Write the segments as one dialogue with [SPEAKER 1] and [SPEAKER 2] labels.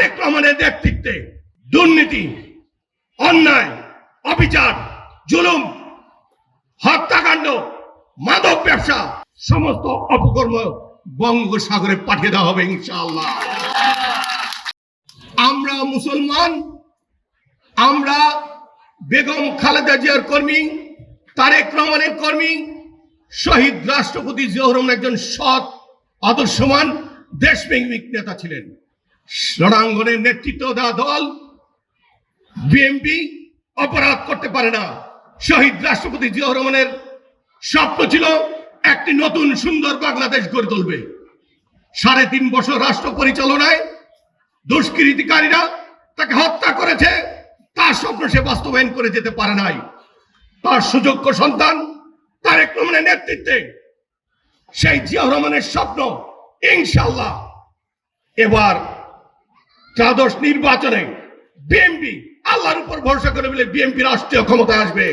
[SPEAKER 1] তারেক রহমানের নেতৃত্বে দুর্নীতি, অন্যায়, অবিচার, জুলুম, হত্যাকাণ্ড, মাদক ব্যবসা, সমস্ত অপকর্ম বঙ্গোসাগরে পাঠিয়ে দেওয়া হবে ইনশাআল্লাহ। আমরা মুসলমান, আমরা বেগম খালেদা জিয়ার কর্মী, তারেক রহমানের কর্মী, শহীদ রাষ্ট্রপতি জিয়াউর রহমান একজন সৎ, আদর্শমান, দেশপ্রেমিক নেতা ছিলেন। রণাঙ্গনের নেতৃত্ব দেওয়া দল বিএনপি অপরাধ করতে পারে না। শহীদ রাষ্ট্রপতি জিয়াউর রহমানের স্বপ্ন ছিল একটি নতুন সুন্দর বাংলাদেশ গড়ে তুলবে। সাড়ে তিন বছর রাষ্ট্র পরিচালনায় দুষ্কৃতিকারীরা তাকে হত্যা করেছে, তার স্বপ্ন সে বাস্তবায়ন করে যেতে পারে নাই। তার সুযোগ্য সন্তান তারেক রহমানের নেতৃত্বে সেই জিয়াউর রহমানের স্বপ্ন ইনশাল্লাহ এবার দ্বাদশ নির্বাচনে বিএনপি আল্লাহর উপর ভরসা করে বলে বিএনপি রাষ্ট্রীয় ক্ষমতায় আসবে।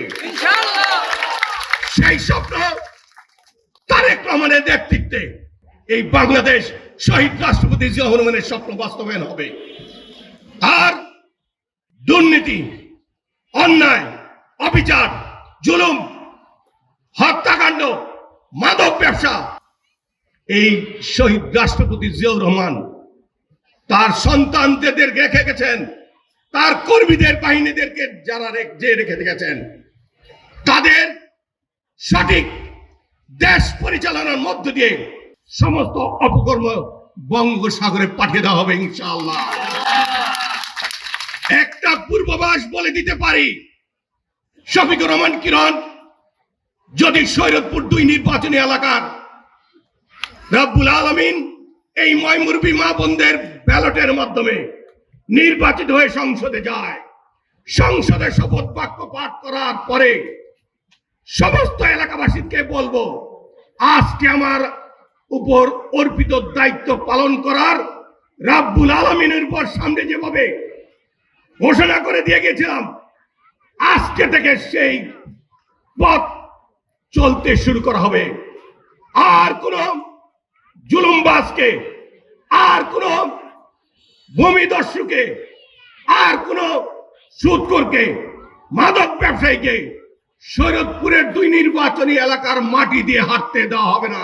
[SPEAKER 1] সেই স্বপ্ন তারেক রহমানের নেতৃত্বে এই বাংলাদেশ শহীদ রাষ্ট্রপতি জিয়াউর রহমানের স্বপ্ন বাস্তবায়ন হবে। আর দুর্নীতি অন্যায় অবিচার জুলুম হত্যাকাণ্ড মাদক ব্যবসা এই শহীদ রাষ্ট্রপতি জিয়াউর রহমান তার সন্তানদের রেখে গেছেন, তার কর্মীদের বাহিনীদেরকে যারা যে রেখে গেছেন, তাদের সঠিক দেশ পরিচালনার মধ্য দিয়ে সমস্ত অপকর্ম বঙ্গোসাগরে পাঠিয়ে দেওয়া হবে, ইনশাআল্লাহ। একটা পূর্বাভাস বলে দিতে পারি, শফিকুর রহমান কিরণ, যদি সৈরতপুর দুই নির্বাচনী এলাকার রব্বুল আলমিন এই ময়মুরবি মা বোনদের ব্যালটের মাধ্যমে নির্বাচিত হয়ে সংসদে যায়। সংসদে শপথ বাক্য পাঠ করার পরে সমস্ত এলাকাবাসীকে বলব, আজকে আমার উপর অর্পিত দায়িত্ব পালন করার রাব্বুল আলমিনের উপর সামনে যেভাবে ঘোষণা করে দিয়ে গেছিলাম, আজকে থেকে সেই পথ চলতে শুরু করা হবে। আর কোন জুলুমবাজকে আর কোন ভূমিদস্যুকে আর কোন সুদকরকে মাদক ব্যবসায়ীকে শরৎপুরের দুই নির্বাচনী এলাকার মাটি দিয়ে হাঁটতে দেওয়া হবে না।